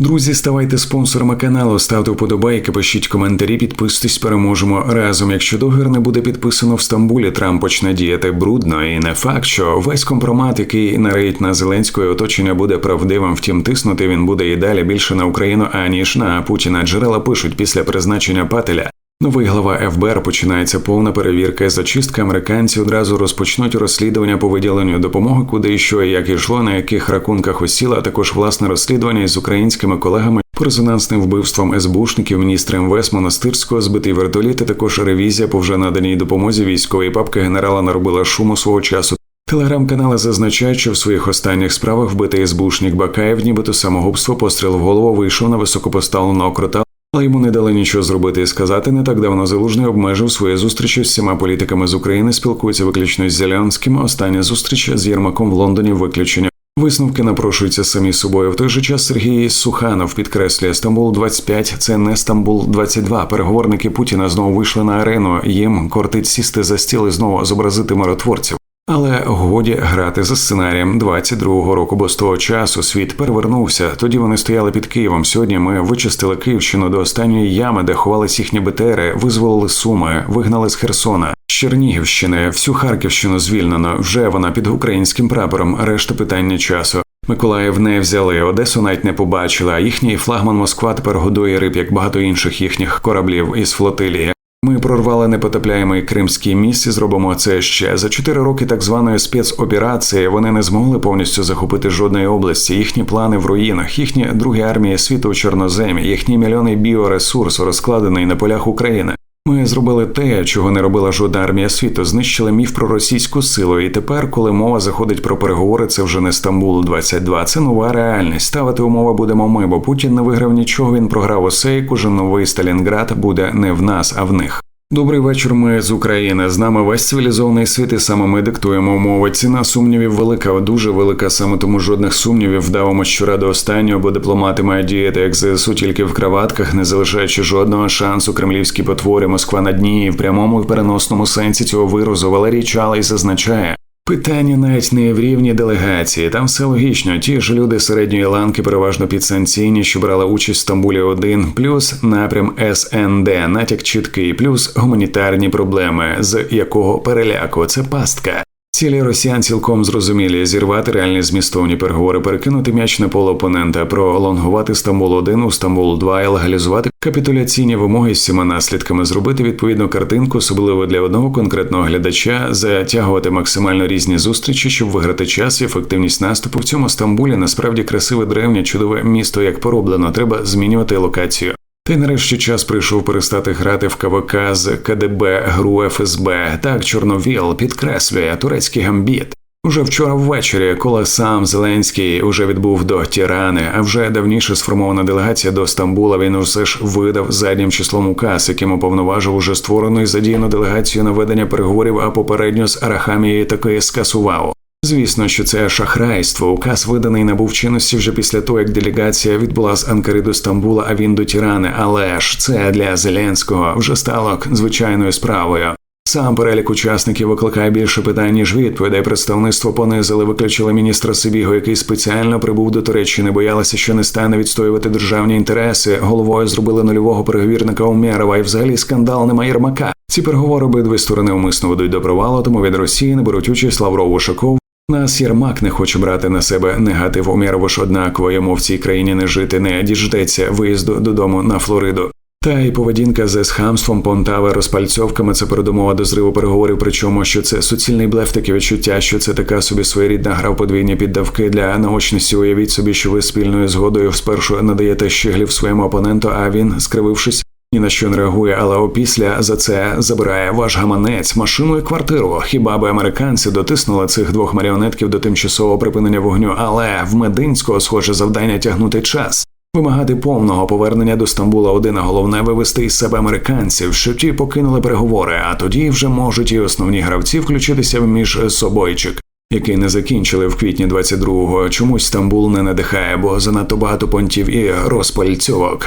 Друзі, ставайте спонсорами каналу, ставте вподобайки, пишіть коментарі, підписуйтесь, переможемо разом. Якщо договір не буде підписано в Стамбулі, Трамп почне діяти брудно, і не факт, що весь компромат, який нареють на Зеленського і оточення, буде правдивим. Втім, тиснути він буде і далі більше на Україну аніж на Путіна. Джерела пишуть після призначення Пателя. Новий глава ФБР починається повна перевірка зачистка. Американці одразу розпочнуть розслідування по виділенню допомоги, куди і що і як ішло, на яких рахунках осіло, а також власне розслідування із українськими колегами по резонансним вбивствам СБУшників, міністра МВС Монастирського, збитий вертоліт, а також ревізія по вже наданій допомозі військової папки генерала наробила шуму свого часу. Телеграм-канали зазначають, що в своїх останніх справах вбитий СБУшник Бакаєв, нібито самогубство, постріл в голову вийшов на високопоставленого крота. Але йому не дали нічого зробити і сказати. Не так давно залужний обмежив свої зустрічі з всіма політиками з України. Спілкується виключно з Зеленським. Остання зустріч з Єрмаком в Лондоні. Виключення висновки напрошуються самі собою. В той же час Сергій Суханов підкреслює Стамбул 25 – Це не Стамбул 22 Переговорники Путіна знову вийшли на арену. Їм кортить сісти за стіл і знову зобразити миротворців. Але годі грати за сценарієм 22-го року, бо з того часу світ перевернувся. Тоді вони стояли під Києвом. Сьогодні ми вичистили Київщину до останньої ями, де ховались їхні БТРи, визволили Суми, вигнали з Херсона. Чернігівщини, всю Харківщину звільнено. Вже вона під українським прапором. Решта питання часу. Миколаїв не взяли, Одесу навіть не побачили. А їхній флагман Москва тепер годує риб, як багато інших їхніх кораблів із флотилії. Ми прорвали непотопляємий кримський міст і зробимо це ще за чотири роки так званої спецоперації. Вони не змогли повністю захопити жодної області. Їхні плани в руїнах, їхні другі армії світу у чорноземі, їхні мільйони біоресурсу розкладений на полях України. Ми зробили те, чого не робила жодна армія світу. Знищили міф про російську силу. І тепер, коли мова заходить про переговори, це вже не Стамбул 22 Це нова реальність. Ставити умови будемо ми, бо Путін не виграв нічого. Він програв усе, і кожен новий Сталінград буде не в нас, а в них. Добрий вечір. Ми з України. З нами весь цивілізований світ, і саме ми диктуємо умови. Ціна сумнівів велика, дуже велика. Саме тому жодних сумнівів давимо що ради останнього, бо дипломати мають діяти як ЗСУ тільки в краватках, не залишаючи жодного шансу кремлівські потвори Москва на дні і в прямому і переносному сенсі цього виразу Валерій Чалий зазначає. Питання навіть не в рівні делегації, там все логічно. Ті ж люди середньої ланки, переважно підсанкційні, що брали участь в Стамбулі 1 плюс напрям СНД, натяк чіткий, плюс гуманітарні проблеми, з якого переляку це пастка. Цілі росіян цілком зрозумілі зірвати реальні змістовні переговори, перекинути м'яч на поле опонента, пролонгувати Стамбул 1 у Стамбул 2 і легалізувати капітуляційні вимоги з всіма наслідками, зробити відповідну картинку, особливо для одного конкретного глядача, затягувати максимально різні зустрічі, щоб виграти час і ефективність наступу в цьому Стамбулі. Насправді красиве древнє, чудове місто як пороблено. Треба змінювати локацію. Та й нарешті час прийшов перестати грати в КВК з КДБ, ГРУ ФСБ. Так, Чорновіл підкреслює турецький гамбіт. Уже вчора ввечері, коли сам Зеленський уже відбув до Тірани, а вже давніше сформована делегація до Стамбула, він усе ж видав заднім числом указ, яким уповноважив уже створену і задіяну делегацію на ведення переговорів, а попередньо з Арахамією таки скасував. Звісно, що це шахрайство. Указ виданий набув чинності вже після того, як делегація відбула з Анкари до Стамбула, а він до Тірани. Але ж це для Зеленського вже стало звичайною справою. Сам перелік учасників викликає більше питань, ніж відповідей. Представництво понизили, виключили міністра Сибіго, який спеціально прибув до Туреччини, боялися, що не стане відстоювати державні інтереси. Головою зробили нульового переговірника Умєрова і взагалі скандал нема Єрмака. Ці переговори обидві сторони умисно ведуть до провалу, тому від Росії не беруть участь Лавров Ушаков. Нас Єрмак не хоче брати на себе негатив Умєрово ж однаково йому в цій країні не жити, не діждеться виїзду додому на Флориду. Та й поведінка з схамством, понтави, розпальцьовками це передумова до зриву переговорів. Причому що це суцільний блеф, таке відчуття, що це така собі своєрідна гра в подвійні піддавки для наочності. Уявіть собі, що ви спільною згодою спершу надаєте щеглів своєму опоненту, а він, скривившись, ні на що не реагує, але опісля за це забирає ваш гаманець, машину і квартиру. Хіба би американці дотиснули цих двох маріонетків до тимчасового припинення вогню? Але в Мединського схоже завдання тягнути час. Вимагати повного повернення до Стамбула один, головне вивести із себе американців, що ті покинули переговори, а тоді вже можуть і основні гравці включитися в між собойчик, який не закінчили в квітні 22-го. Чомусь Стамбул не надихає, бо занадто багато понтів і розпальцьовок.